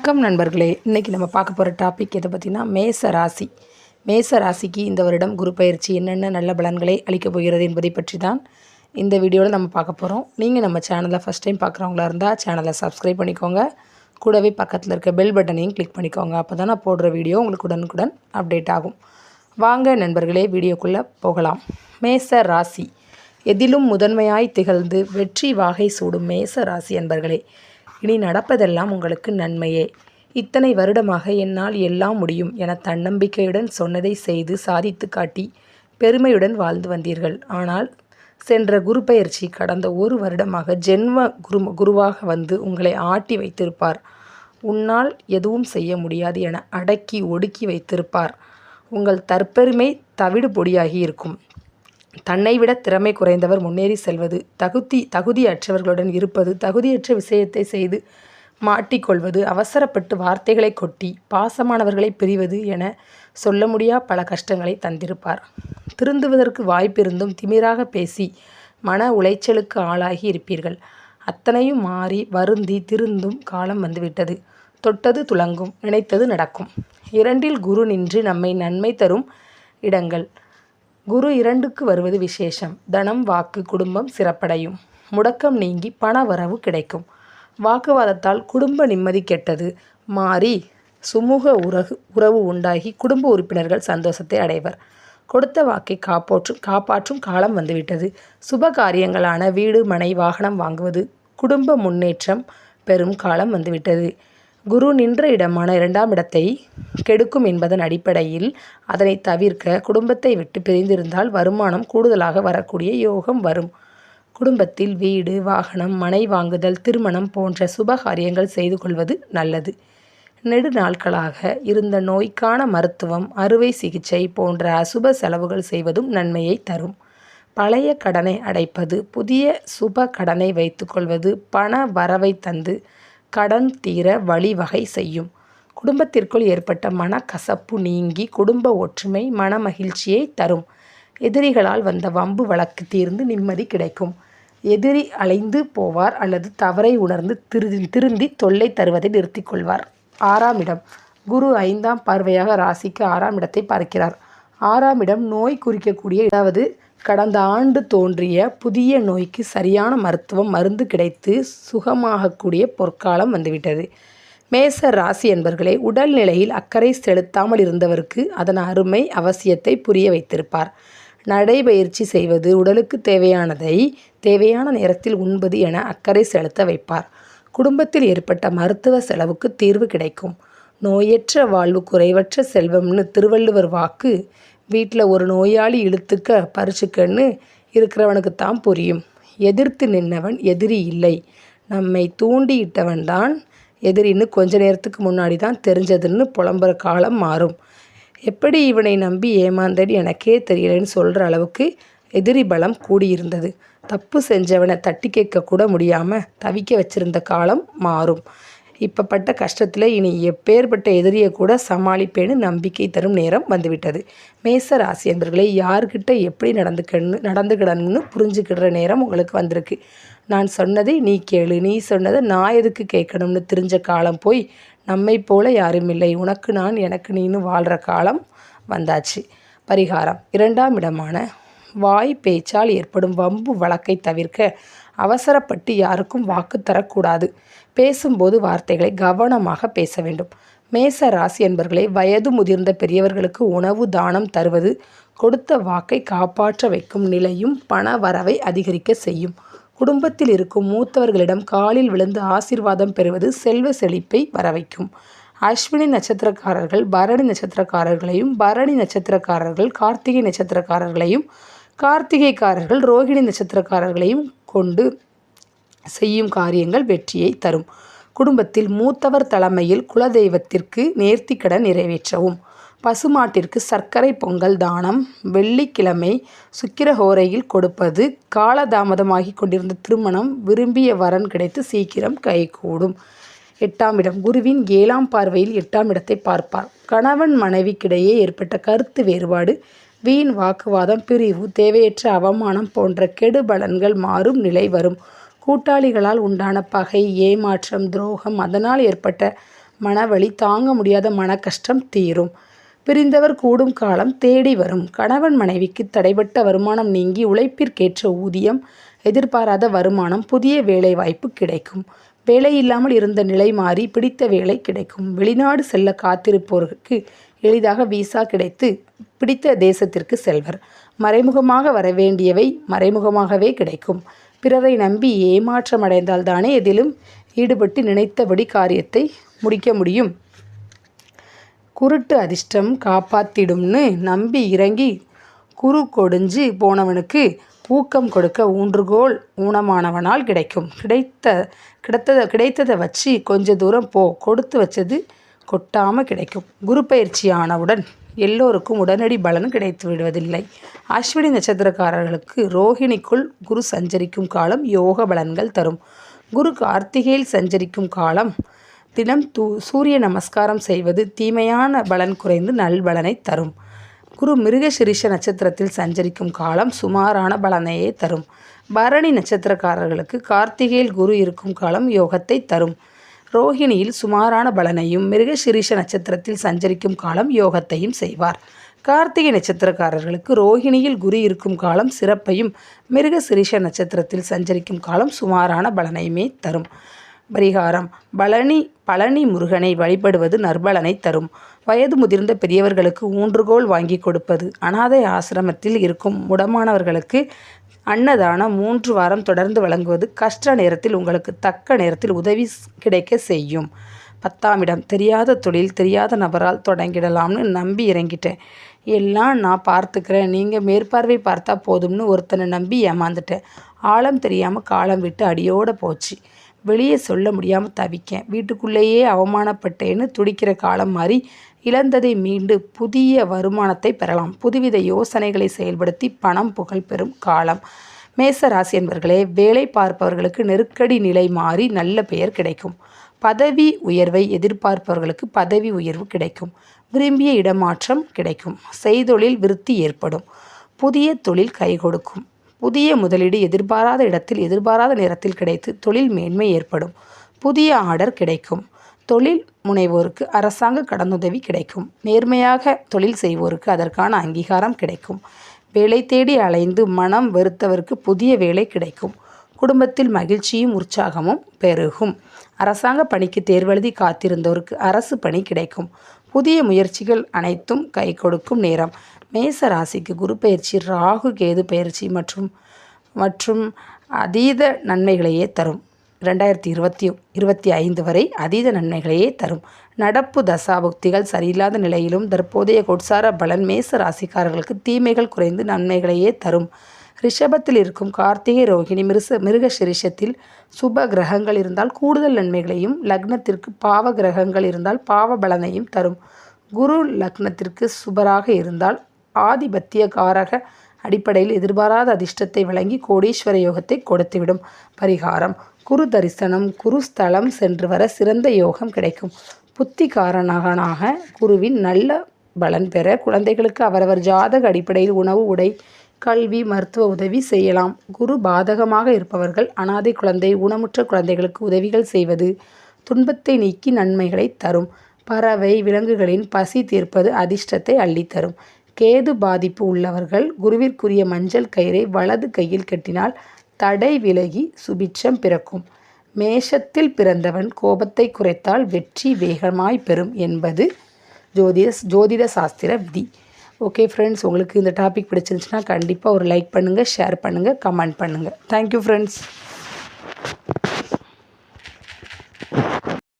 வணக்கம் நண்பர்களே. இன்றைக்கி நம்ம பார்க்க போகிற டாபிக் எதை பார்த்தீங்கன்னா மேச ராசி. மேச ராசிக்கு இந்த வருடம் குரு பயிற்சி என்னென்ன நல்ல பலன்களை அளிக்கப் போகிறது என்பதை பற்றி தான் இந்த வீடியோவில் நம்ம பார்க்க போகிறோம் நீங்கள் நம்ம சேனலை ஃபஸ்ட் டைம் பார்க்குறவங்களா இருந்தால் சேனலை சப்ஸ்கிரைப் பண்ணிக்கோங்க. கூடவே பக்கத்தில் இருக்க பெல் பட்டனையும் கிளிக் பண்ணிக்கோங்க. அப்போ தான் நான் போடுற வீடியோ உங்களுக்கு உடனுக்குடன் அப்டேட் ஆகும். வாங்க நண்பர்களே வீடியோக்குள்ளே போகலாம். மேச ராசி. எதிலும் முதன்மையாய் திகழ்ந்து வெற்றி வாகை சூடும் மேச ராசி நண்பர்களே இனி நடப்பதெல்லாம் உங்களுக்கு நன்மையே. இத்தனை வருடமாக என்னால் எல்லாம் முடியும் என தன்னம்பிக்கையுடன் சொன்னதை செய்து சாதித்து காட்டி பெருமையுடன் வாழ்ந்து வந்தீர்கள். ஆனால் சென்ற குரு பயிற்சி கடந்த ஒரு வருடமாக ஜென்ம குரு குருவாக வந்து உங்களை ஆட்டி வைத்திருப்பார். உன்னால் எதுவும் செய்ய முடியாது என அடக்கி ஒடுக்கி வைத்திருப்பார். உங்கள் தற்பெருமை தவிடு பொடியாகி இருக்கும். தன்னை விட திறமை குறைந்தவர் முன்னேறி செல்வது தகுதி தகுதியற்றவர்களுடன் இருப்பது தகுதியற்ற விஷயத்தை செய்து மாட்டிக்கொள்வது அவசரப்பட்டு வார்த்தைகளை கொட்டி பாசமானவர்களை பிரிவது என சொல்ல முடியா பல கஷ்டங்களை தந்திருப்பார். திருந்துவதற்கு வாய்ப்பிருந்தும் திமிராக பேசி மன உளைச்சலுக்கு ஆளாகி இருப்பீர்கள். அத்தனையும் மாறி வருந்தி திருந்தும் காலம் வந்துவிட்டது. தொட்டது துலங்கும் நினைத்தது நடக்கும். இரண்டில் குரு நின்று நம்மை நன்மை தரும் இடங்கள். குரு இரண்டுக்கு வருவது விசேஷம். தனம் வாக்கு குடும்பம் சிறப்படையும். முடக்கம் நீங்கி பண வரவு கிடைக்கும். வாக்குவாதத்தால் குடும்ப நிம்மதி கெட்டது. மாறி சுமூக உறகு உறவு உண்டாகி குடும்ப உறுப்பினர்கள் சந்தோஷத்தை அடைவர். கொடுத்த வாக்கை காப்பாற்றும் காப்பாற்றும் காலம் வந்துவிட்டது. சுப காரியங்களான வீடு மனை வாகனம் வாங்குவது குடும்ப முன்னேற்றம் பெரும் காலம் வந்துவிட்டது. குரு நின்ற இடமான இரண்டாம் இடத்தை கெடுக்கும் என்பதன் அடிப்படையில் அதனை தவிர்க்க குடும்பத்தை விட்டு பிரிந்திருந்தால் வருமானம் கூடுதலாக வரக்கூடிய யோகம் வரும். குடும்பத்தில் வீடு வாகனம் மனை வாங்குதல் திருமணம் போன்ற சுப காரியங்கள் செய்து கொள்வது நல்லது. நெடு நாட்களாக இருந்த நோய்க்கான மருத்துவம் அறுவை சிகிச்சை போன்ற அசுப செலவுகள் செய்வதும் நன்மையை தரும். பழைய கடனை அடைப்பது புதிய சுப கடனை வைத்துக்கொள்வது பண வரவை தந்து கடன் தீர வழிவகை செய்யும். குடும்பத்திற்குள் ஏற்பட்ட மனக்கசப்பு நீங்கி குடும்ப ஒற்றுமை மன மகிழ்ச்சியை தரும். எதிரிகளால் வந்த வம்பு வழக்கு தீர்ந்து நிம்மதி கிடைக்கும். எதிரி அலைந்து போவார் அல்லது தவறை உணர்ந்து திரு திருந்தி தொல்லை தருவதை நிறுத்தி கொள்வார். ஆறாம் இடம். குரு ஐந்தாம் பார்வையாக ராசிக்கு ஆறாம் இடத்தை பார்க்கிறார். ஆறாம் இடம் நோய் குறிக்கக்கூடிய அதாவது கடந்த ஆண்டு தோன்றிய புதிய நோய்க்கு சரியான மருத்துவம் மருந்து கிடைத்து சுகமாகக்கூடிய பொற்காலம் வந்துவிட்டது. மேச ராசி என்பர்களே உடல்நிலையில் அக்கறை செலுத்தாமல் இருந்தவருக்கு அதன் அருமை அவசியத்தை புரிய வைத்திருப்பார். நடைபயிற்சி செய்வது உடலுக்கு தேவையானதை தேவையான நேரத்தில் உண்பது என அக்கறை செலுத்த வைப்பார். குடும்பத்தில் ஏற்பட்ட மருத்துவ செலவுக்கு தீர்வு கிடைக்கும். நோயற்ற வாழ்வு குறைவற்ற செல்வம்னு திருவள்ளுவர் வாக்கு வீட்டில் ஒரு நோயாளி இழுத்துக்க பறிச்சுக்கன்னு இருக்கிறவனுக்கு தான் புரியும். எதிர்த்து நின்னவன் எதிரி இல்லை. நம்மை தூண்டியிட்டவன் தான் எதிரின்னு கொஞ்ச நேரத்துக்கு முன்னாடி தான் தெரிஞ்சதுன்னு புலம்புற காலம் மாறும். எப்படி இவனை நம்பி ஏமாந்தடி எனக்கே தெரியலன்னு சொல்கிற அளவுக்கு எதிரி பலம் கூடியிருந்தது. தப்பு செஞ்சவனை தட்டி கேட்க கூட முடியாமல் தவிக்க வச்சிருந்த காலம் மாறும். இப்போ பட்ட கஷ்டத்தில் இனி எப்பேற்பட்ட எதிரியை கூட சமாளிப்பேன்னு நம்பிக்கை தரும் நேரம் வந்துவிட்டது. மேச ராசி என்பர்களை யார்கிட்ட எப்படி நடந்துக்கணும் நடந்துக்கிடணும்னு புரிஞ்சுக்கிடுற நேரம் உங்களுக்கு வந்திருக்கு. நான் சொன்னதை நீ கேளு. நீ சொன்னதை நான் எதுக்கு கேட்கணும்னு தெரிஞ்ச காலம் போய் நம்மை போல யாரும் இல்லை. உனக்கு நான் எனக்கு நீன்னு வாழ்கிற காலம் வந்தாச்சு. பரிகாரம். இரண்டாம் இடமான வாய் பேச்சால் ஏற்படும் வம்பு வழக்கை தவிர்க்க அவசரப்பட்டு யாருக்கும் வாக்கு தரக்கூடாது. பேசும்போது வார்த்தைகளை கவனமாக பேச வேண்டும். மேச ராசி என்பர்களை வயது முதிர்ந்த பெரியவர்களுக்கு உணவு தானம் தருவது கொடுத்த வாக்கை காப்பாற்ற வைக்கும் நிலையும் பண வரவை அதிகரிக்க செய்யும். குடும்பத்தில் இருக்கும் மூத்தவர்களிடம் காலில் விழுந்து ஆசிர்வாதம் பெறுவது செல்வ செழிப்பை வரவைக்கும். அஸ்வினி நட்சத்திரக்காரர்கள் பரணி நட்சத்திரக்காரர்களையும் பரணி நட்சத்திரக்காரர்கள் கார்த்திகை நட்சத்திரக்காரர்களையும் கார்த்திகைக்காரர்கள் ரோகிணி நட்சத்திரக்காரர்களையும் கொண்டு செய்யும் காரியங்கள் வெற்றியை தரும். குடும்பத்தில் மூத்தவர் தலைமையில் குலதெய்வத்திற்கு நேர்த்திக்கடன் நிறைவேற்றவும். பசுமாட்டிற்கு சர்க்கரை பொங்கல் தானம் வெள்ளிக்கிழமை சுக்கிரஹோரையில் கொடுப்பது காலதாமதமாகி கொண்டிருந்த திருமணம் விரும்பிய வரன் கிடைத்து சீக்கிரம் கைகூடும். எட்டாம் இடம் குருவின் ஏழாம் பார்வையில் எட்டாம் இடத்தை பார்ப்பார். கணவன் மனைவிக்கிடையே ஏற்பட்ட கருத்து வேறுபாடு வீண் வாக்குவாதம் பிரிவு தேவையற்ற அவமானம் போன்ற கெடுபலன்கள் மாறும் நிலை வரும். கூட்டாளிகளால் உண்டான பகை ஏமாற்றம் துரோகம் அதனால் ஏற்பட்ட மனவலி தாங்க முடியாத மன கஷ்டம் தீரும். பிரிந்தவர் கூடும் காலம் தேடி வரும். கணவன் மனைவிக்கு தடைபட்ட வருமானம் நீங்கி உழைப்பிற்கேற்ற ஊதியம் எதிர்பாராத வருமானம் புதிய வேலை வாய்ப்பு கிடைக்கும். வேலை இல்லாமல் இருந்த நிலை மாறி பிடித்த வேலை கிடைக்கும். வெளிநாடு செல்ல காத்திருப்போருக்கு எளிதாக விசா கிடைத்து பிடித்த தேசத்திற்கு செல்வர். மறைமுகமாக வர வேண்டியவை மறைமுகமாகவே கிடைக்கும். பிறரை நம்பி ஏமாற்றமடைந்தால் தானே எதிலும் ஈடுபட்டு நினைத்தபடி காரியத்தை முடிக்க முடியும். குருட்டு அதிர்ஷ்டம் காப்பாத்திடும்னு நம்பி இறங்கி குரு கொடிஞ்சு போனவனுக்கு ஊக்கம் கொடுக்க ஊன்றுகோல் ஊனமானவனால் கிடைக்கும். கிடைத்த கிடைத்ததை கிடைத்ததை வச்சு கொஞ்ச தூரம் போ கொடுத்து வச்சது கொட்டாமல் கிடைக்கும். குரு பயிற்சி ஆனவுடன் எல்லோருக்கும் உடனடி பலன் கிடைத்து விடுவதில்லை. அஸ்வினி நட்சத்திரக்காரர்களுக்கு ரோஹிணிக்குள் குரு சஞ்சரிக்கும் காலம் யோக பலன்கள் தரும். குரு கார்த்திகையில் சஞ்சரிக்கும் காலம் தினம் தூ சூரிய நமஸ்காரம் செய்வது தீமையான பலன் குறைந்து நல்பலனை தரும். குரு மிருகசிரிஷ நட்சத்திரத்தில் சஞ்சரிக்கும் காலம் சுமாரான பலனையே தரும். பரணி நட்சத்திரக்காரர்களுக்கு கார்த்திகையில் குரு இருக்கும் காலம் யோகத்தை தரும். ரோஹிணியில் சுமாரான பலனையும் மிருகசிரீஷ நட்சத்திரத்தில் சஞ்சரிக்கும் காலம் யோகத்தையும் செய்வார். கார்த்திகை நட்சத்திரக்காரர்களுக்கு ரோஹிணியில் குரு இருக்கும் காலம் சிறப்பையும் மிருகசிரீஷ நட்சத்திரத்தில் சஞ்சரிக்கும் காலம் சுமாரான பலனையுமே தரும். பரிகாரம் பழனி பழனி முருகனை வழிபடுவது நற்பலனை தரும். வயது முதிர்ந்த பெரியவர்களுக்கு ஊன்றுகோல் வாங்கி கொடுப்பது அனாதை ஆசிரமத்தில் இருக்கும் முடமானவர்களுக்கு அன்னதானம் மூன்று வாரம் தொடர்ந்து வழங்குவது கஷ்ட நேரத்தில் உங்களுக்கு தக்க நேரத்தில் உதவி கிடைக்க செய்யும். பத்தாம் இடம் தெரியாத தொழில் தெரியாத நபரால் தொடங்கிடலாம்னு நம்பி இறங்கிட்டேன். எல்லாம் நான் பார்த்துக்கிறேன். நீங்கள் மேற்பார்வை பார்த்தா போதும்னு ஒருத்தனை நம்பி ஏமாந்துட்டேன். ஆழம் தெரியாமல் காலம் விட்டு அடியோடு போச்சு. வெளியே சொல்ல முடியாமல் தவிக்கேன். வீட்டுக்குள்ளேயே அவமானப்பட்டேன்னு துடிக்கிற காலம் மாதிரி இழந்ததை மீண்டு புதிய வருமானத்தை பெறலாம். புதுவித யோசனைகளை செயல்படுத்தி பணம் புகழ் பெறும் காலம். மேச ராசி என்பவர்களே வேலை பார்ப்பவர்களுக்கு நெருக்கடி நிலை மாறி நல்ல பெயர் கிடைக்கும். பதவி உயர்வை எதிர்பார்ப்பவர்களுக்கு பதவி உயர்வு கிடைக்கும். விரும்பிய இடமாற்றம் கிடைக்கும். செய்தொழில் விருத்தி ஏற்படும். புதிய தொழில் கை கொடுக்கும். புதிய முதலீடு எதிர்பாராத இடத்தில் எதிர்பாராத நேரத்தில் கிடைத்து தொழில் மேன்மை ஏற்படும். புதிய ஆர்டர் கிடைக்கும். தொழில் முனைவோருக்கு அரசாங்க கடனுதவி கிடைக்கும். நேர்மையாக தொழில் செய்வோருக்கு அதற்கான அங்கீகாரம் கிடைக்கும். வேலை தேடி அலைந்து மனம் வெறுத்தவருக்கு புதிய வேலை கிடைக்கும். குடும்பத்தில் மகிழ்ச்சியும் உற்சாகமும் பெருகும். அரசாங்க பணிக்கு தேர்வெழுதி காத்திருந்தோருக்கு அரசு பணி கிடைக்கும். புதிய முயற்சிகள் அனைத்தும் கை கொடுக்கும் நேரம். மேச ராசிக்கு குரு பயிற்சி ராகு கேது பயிற்சி மற்றும் மற்றும் அதீத நன்மைகளையே தரும். ரெண்டாயிரத்தி இருபத்தி இருபத்தி ஐந்து வரை அதீத நன்மைகளையே தரும். நடப்பு தசாபுக்திகள் சரியில்லாத நிலையிலும் தற்போதைய கொட்சார பலன் மேச ராசிக்காரர்களுக்கு தீமைகள் குறைந்து நன்மைகளையே தரும். ரிஷபத்தில் இருக்கும் கார்த்திகை ரோகிணி மிருச மிருக சிரிஷத்தில் சுப கிரகங்கள் இருந்தால் கூடுதல் நன்மைகளையும் லக்னத்திற்கு பாவ கிரகங்கள் இருந்தால் பாவ பலனையும் தரும். குரு லக்னத்திற்கு சுபராக இருந்தால் ஆதிபத்திய காரக அடிப்படையில் எதிர்பாராத அதிர்ஷ்டத்தை வழங்கி கோடீஸ்வர யோகத்தை கொடுத்துவிடும். பரிகாரம் குரு தரிசனம் குரு ஸ்தலம் சென்று வர சிறந்த யோகம் கிடைக்கும். புத்திகாரனாக குருவின் நல்ல பலன் பெற குழந்தைகளுக்கு அவரவர் ஜாதக அடிப்படையில் உணவு உடை கல்வி மருத்துவ உதவி செய்யலாம். குரு பாதகமாக இருப்பவர்கள் அனாதை குழந்தை ஊனமுற்ற குழந்தைகளுக்கு உதவிகள் செய்வது துன்பத்தை நீக்கி நன்மைகளை தரும். பறவை விலங்குகளின் பசி தீர்ப்பது அதிர்ஷ்டத்தை அள்ளித்தரும். கேது பாதிப்பு உள்ளவர்கள் குருவிற்குரிய மஞ்சள் கயிறை வலது கையில் கட்டினால் தடை விலகி சுபிட்சம் பிறக்கும். மேஷத்தில் பிறந்தவன் கோபத்தை குறைத்தால் வெற்றி வேகமாய் பெறும் என்பது ஜோதிட ஜோதிட சாஸ்திர விதி. ஓகே ஃப்ரெண்ட்ஸ் உங்களுக்கு இந்த டாபிக் பிடிச்சிருந்துச்சுன்னா கண்டிப்பாக ஒரு லைக் பண்ணுங்கள் ஷேர் பண்ணுங்கள் கமெண்ட் பண்ணுங்கள் தேங்க்யூ ஃப்ரெண்ட்ஸ்